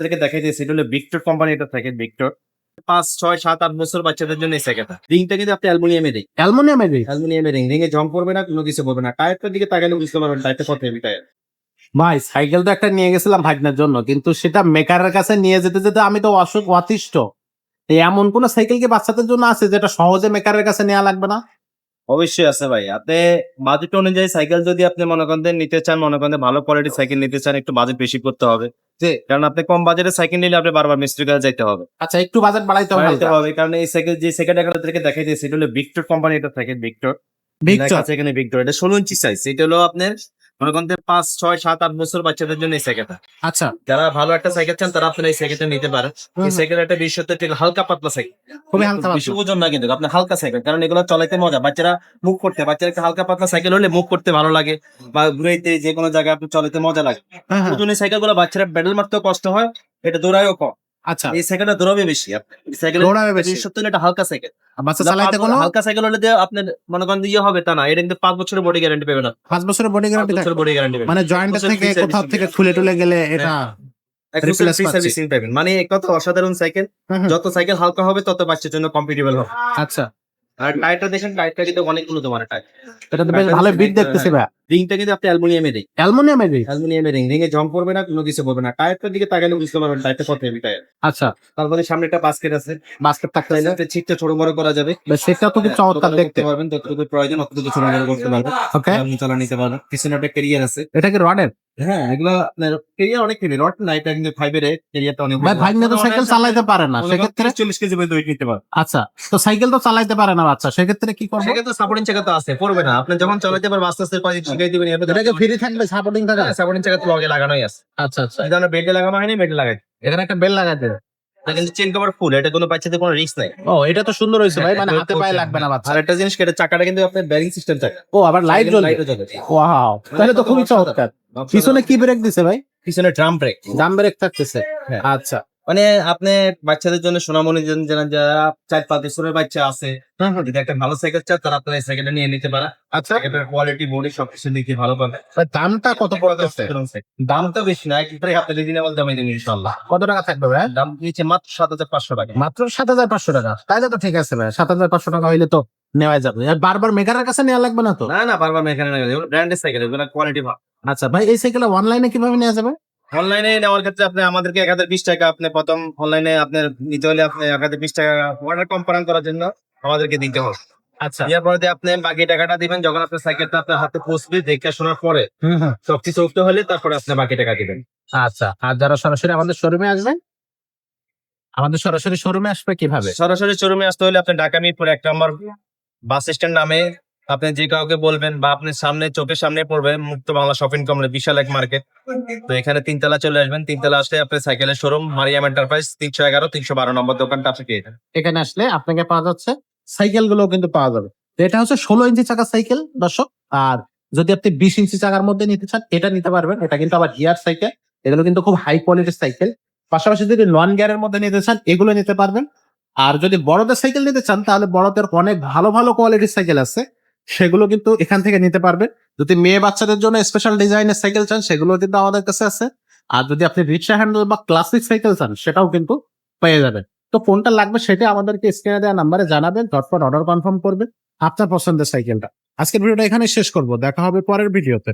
আপনাদেরকে দেখাই দিয়েছি এটা হলো ভিক্টর কোম্পানি এটা সাইকেল ভিক্টর পাঁচ ছয় সাত আট বছর বাচ্চাদের জন্য এই সাইকেলটা রিংটা কিন্তু আপনি অ্যালুমিনিয়ামে রিং অ্যালমোনিয়ামের ring। অ্যালুমিনিয়ামে রিং রিং এ জং পড়বে না কোনো কিছু পড়বে না। টায়ারটার দিকে তাকালে বুঝতে পারবেন টায়ারটা কত হেভি টায়ার ভাই সাইকেল তো একটা নিয়ে গেছিলাম ভাগনার জন্য কিন্তু সেটা মেকারের কাছে নিয়ে যেতে যেতে আমি তো অসুখ অতিষ্ঠ। এই এমন কোন সাইকেল কি বাচ্চাদের জন্য আছে যেটা সহজে মেকারের কাছে নেওয়া লাগবে না? অবশ্যই আছে ভাই। আপনি বাজেট অনুযায়ী সাইকেল যদি আপনি মনে করেন নিতে চান মনে করেন ভালো কোয়ালিটির সাইকেল নিতে চান একটু বাজেট বেশি করতে হবে। কারণ আপনি কম বাজেটের সাইকেল নিলে আপনি বারবার মিস্ত্রি কাছে যাইতে হবে। আচ্ছা একটু বাজেট বাড়াইতে হবে কারণ এই সাইকেল যে সাইকেল আপনাদেরকে দেখাই দিয়েছি এটা হলো ভিক্টর কোম্পানি এটা সাইকেল ভিক্টর ভিক্টর আছে এখানে ভিক্টর এটা ষোলো ইঞ্চি সাইজ এটা হলো আপনার মনে করেন পাঁচ ছয় সাত আট বছর বাচ্চাদের জন্য এই সাইকেলটা আচ্ছা। যারা ভালো একটা সাইকেল চান তারা আপনারা এই সাইকেলটা নিতে পারেন। এই সাইকেল একটা একটু হালকা পাতলা সাইকেল খুবই হালকা। বেশি ওজন না কিন্তু আপনার হালকা সাইকেল কারণ এগুলো চলাইতে মজা বাচ্চারা মুভ করতে বাচ্চারা একটা হালকা পাতলা সাইকেল হলে মুভ করতে ভালো লাগে বা ঘুরাইতে যে কোনো জায়গায় আপনি চলাইতে মজা লাগে। হ্যাঁ, হ্যাঁ। ওজনের সাইকেলগুলো বাচ্চারা প্যাডেল মারতেও কষ্ট হয় এটা দৌড়ায়ও কম। আচ্ছা। এই সাইকেলটা দৌড়াবে বেশি। সাইকেল দৌড়াবে বেশি। সত্যি এটা হালকা সাইকেল বাচ্চা চালাইতে কোনো? হালকা সাইকেল হলে আপনার মনে করেন ইয়ে হবে তা না। এটা কিন্তু পাঁচ বছরের বডি গ্যারান্টি পাবে না। পাঁচ বছরের বডি পাঁচ গ্যারান্টি বছরের বডি গ্যারান্টি মানে থেকে কোথাও থেকে খুলে টুলে গেলে এটা পাবেন। মানে কত অসাধারণ সাইকেল। যত সাইকেল হালকা হবে তত বাচ্চার জন্য কম্পিটেবল হবে। আচ্ছা। আর টায়ারটা দেখেন টায়ারটা কিন্তু অনেকগুলো তোমার টায়ার এটা তো বেশ ভালো বিট দেখতেছি ভাই রিংটা কিন্তু আপনি অ্যালুমিনিয়ামে রিং অ্যালমোনিয়ামের ring। অ্যালুমিনিয়ামে রিং রিং এ জং পড়বে না কোনো কিছু পড়বে না। টায়ারটার দিকে তাকালে বুঝতে পারবেন টায়ারটা কত হেভি টায়ার আচ্ছা। তারপরে সামনে একটা বাস্কেট আছে। বাস্কেট থাকতে একটা ছিটটা ছোট বড় করা যাবে। সেটা তো খুব চমৎকার দেখতে। পারবেন যতটুকু প্রয়োজন অতটুকু ছোট বড় করতে পারবেন। ওকে আপনি চালা নিতে পারবেন। পিছনে একটা ক্যারিয়ার আছে। এটা কি রডের হ্যাঁ এগুলো আপনার ক্যারিয়ার অনেক কিন্তু ফাইভের অনেক ভাই ভাই তো সাইকেল চালাইতে পারে না সেক্ষেত্রে? চল্লিশ কেজি পর্যন্ত ওয়েট নিতে পারবেন আচ্ছা তো সাইকেল তো চালাইতে পারে না বাচ্চা সেক্ষেত্রে কি করব? সেক্ষেত্রে সাপোর্টিং চাকা তো আছে পড়বে না। আপনি যখন চালাতে পারবেন আস্তে আস্তে কয়েক শিখাই দিবেন এটাকে ফ্রি থাকবে সাপোর্টিং থাকবে সাপোর্টিং চাকা তো লগে লাগানোই আছে। আচ্ছা আচ্ছা। এই ধরনের বেল্টে লাগানো হয়নি বেল্টে লাগাই। এখানে একটা লাগাতে কিন্তু চেন কভার ফুল এটা কোনো কোনো রিস্ক নাই। ও এটা তো সুন্দর হয়েছে ভাই মানে হ্যাঁ, হাতে পায়ে লাগবে না বাচ্চা। আর একটা জিনিস এটা চাকাটা কিন্তু আপনার ব্যারিং সিস্টেম চাকা ও আবার লাইট জ্বলবে। লাইটও জ্বলে ওয়াও তাহলে তো খুবই চমৎকার। পিছনে কি ব্রেক দিছে ভাই? পিছনে ড্রাম ব্রেক দাম ব্রেক থাকতেছে। হ্যাঁ। আচ্ছা। মানে আপনি বাচ্চাদের জন্য সোনামণি জন- যারা যারা চার পাঁচ বছরের বাচ্চা আছে যদি একটা ভালো সাইকেল চান তারা আপনারা এই সাইকেলটা নিয়ে নিতে পারে আচ্ছা। এটার কোয়ালিটি বডি সবকিছু দেখে ভালো পাবে দামটা কত পড়তেছে দাম তো বেশি না একবারে আপনি রিজনেবল দামে দিন ইনশাল্লাহ কত টাকা থাকবে ভাই? দাম দিয়েছে মাত্র সাত হাজার পাঁচশো টাকা। মাত্র সাত হাজার পাঁচশো টাকা। তাইলে তো ঠিক আছে ভাই সাত হাজার পাঁচশো টাকা হইলে তো নেওয়া যাবে। আর বারবার মেকারের কাছে নেওয়া লাগবে না তো? না না বারবার মেকারের এখানে ব্র্যান্ডের সাইকেল এগুলো কোয়ালিটি ভালো। আচ্ছা ভাই এই সাইকেল অনলাইনে কীভাবে নেওয়া যাবে? অনলাইনে নেওয়ার ক্ষেত্রে আপনি আমাদেরকে এক হাজার বিশ টাকা আপনি প্রথম অনলাইনে আপনার নিতে হলে আপনি এক হাজার বিশ টাকা অর্ডার কম্পারেন করার জন্য আমাদেরকে দিতে হবে। আচ্ছা। দেওয়ার পরে আপনি বাকি টাকাটা দিবেন যখন আপনার সাইকেলটা আপনার হাতে পৌঁছবে দেখে শোনার পরে সবকিছু ওকে হলে তারপরে আপনি বাকি টাকা দিবেন। আচ্ছা আর যারা সরাসরি আমাদের শোরুমে আসবেন? আমাদের সরাসরি শোরুমে আসবে কীভাবে? সরাসরি শোরুমে আসতে হলে আপনি ঢাকা মিরপুর এক নম্বর বাস স্ট্যান্ড নামে আপনি যে কাউকে বলবেন বা আপনি সামনে, চোখের সামনে পড়বে মুক্ত বাংলা শপিং কমপ্লেক্স, বিশাল এক মার্কেট। তো এখানে তিনতলা চলে আসবেন। তিনতলা আসলে আপনি সাইকেলের শোরুম মারিয়াম এন্টারপ্রাইজ তিনশো এগারো, তিনশো বারো নম্বর দোকানটা আপনি পেয়ে এখানে আসলে আপনাকে পাওয়া যাচ্ছে সাইকেলগুলো কিন্তু পাওয়া যাবে। এটা হচ্ছে ষোলো ইঞ্চি চাকার সাইকেল, দর্শক। আর যদি আপনি বিশ ইঞ্চি চাকার মধ্যে নিতে চান, এটা নিতে পারবেন। এটা কিন্তু আবার গিয়ার সাইকেল। এগুলো কিন্তু খুব হাই কোয়ালিটির সাইকেল। পাশাপাশি যদি নন গিয়ারের মধ্যে নিতে চান, এগুলো নিতে পারবেন। আর যদি বড়দের সাইকেল নিতে চান, তাহলে বড়দের অনেক ভালো ভালো কোয়ালিটির সাইকেল আছে। সেগুলো কিন্তু এখান থেকে নিতে পারবেন যদি মেয়ে বাচ্চাদের জন্য স্পেশাল ডিজাইনের সাইকেল চান, সেগুলো কিন্তু আমাদের কাছে আছে। আর যদি আপনি রিক্সা হ্যান্ডেল বা ক্লাসিক সাইকেল চান, সেটাও কিন্তু পেয়ে যাবেন। তো কোনটা লাগবে সেটা আমাদেরকে স্ক্রিনে দেওয়া নাম্বারে জানাবেন ঝটপট অর্ডার কনফার্ম করবেন আপনার পছন্দের সাইকেলটা আজকের ভিডিওটা এখানে শেষ করব। দেখা হবে পরের ভিডিওতে